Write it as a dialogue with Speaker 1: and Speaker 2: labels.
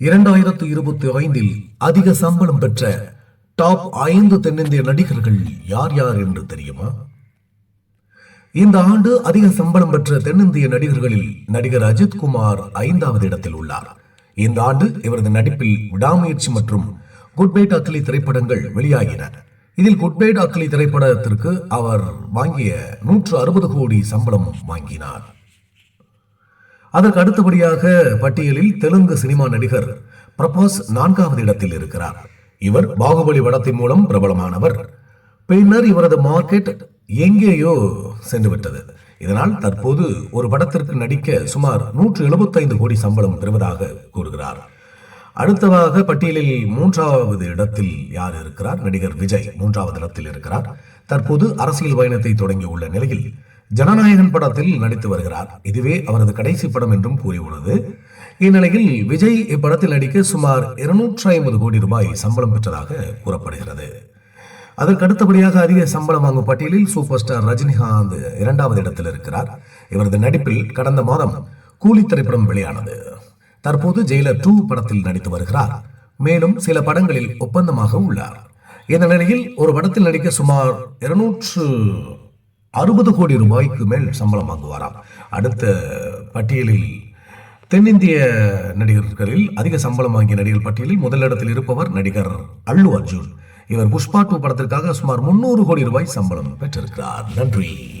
Speaker 1: இரண்டாயிரத்து இருபத்தி ஐந்தில் அதிக சம்பளம் பெற்ற டாப் ஐந்து தென்னிந்திய நடிகர்கள் யார் யார் என்று தெரியுமா? இந்த ஆண்டு அதிக சம்பளம் பெற்ற தென்னிந்திய நடிகர்களில் நடிகர் அஜித் குமார் ஐந்தாவது இடத்தில் உள்ளார். இந்த ஆண்டு இவரது நடிப்பில் விடாமுயற்சி மற்றும் குட்பைட் அக்லி திரைப்படங்கள் வெளியாகின. இதில் குட்பைட் அக்லி திரைப்படத்திற்கு அவர் வாங்கிய நூற்று அறுபது கோடி சம்பளம் வாங்கினார். அதற்கு அடுத்தபடியாக பட்டியலில் தெலுங்கு சினிமா நடிகர் பிரபாஸ் நான்காவது இடத்தில் இருக்கிறார். இவர் பாகுபலி படத்தின் மூலம் பிரபலமானவர். பின்னர் இவரது மார்க்கெட் எங்கேயோ சென்று விட்டது இதனால் தற்போது ஒரு படத்திற்கு நடிக்க சுமார் நூற்று எழுபத்தைந்து கோடி சம்பளம் பெறுவதாக கூறுகிறார். அடுத்ததாக பட்டியலில் மூன்றாவது இடத்தில் யார் இருக்கிறார்? நடிகர் விஜய் மூன்றாவது இடத்தில் இருக்கிறார். தற்போது அரசியல் பயணத்தை தொடங்கியுள்ள நிலையில் ஜனநாயகன் படத்தில் நடித்து வருகிறார். இதுவே அவரது கடைசி படம் என்றும் கூறியுள்ளது. இந்நிலையில் விஜய் இப்படத்தில் நடிக்க சுமார் இருநூற்றி ஐம்பது கோடி ரூபாய் சம்பளம் பெற்றதாக கூறப்படுகிறது. அதற்கு அடுத்தபடியாக அதிக சம்பளம் வாங்கும் பட்டியலில் சூப்பர் ஸ்டார் ரஜினிகாந்த் இரண்டாவது இடத்தில் இருக்கிறார். இவரது நடிப்பில் கடந்த மாதம் கூலி திரைப்படம் வெளியானது. தற்போது ஜெயிலர் டூ படத்தில் நடித்து வருகிறார். மேலும் சில படங்களில் ஒப்பந்தமாக உள்ளார். இந்த நிலையில் ஒரு படத்தில் நடிக்க சுமார் இருநூற்று அறுபது கோடி ரூபாய்க்கு மேல் சம்பளம் வாங்குவாராம். அடுத்த பட்டியலில் தென்னிந்திய நடிகர்களில் அதிக சம்பளம் வாங்கிய நடிகர் பட்டியலில் முதலிடத்தில் இருப்பவர் நடிகர் அல்லு அர்ஜுன். இவர் புஷ்பா டூ படத்திற்காக சுமார் முன்னூறு கோடி ரூபாய் சம்பளம் பெற்றிருக்கிறார். நன்றி.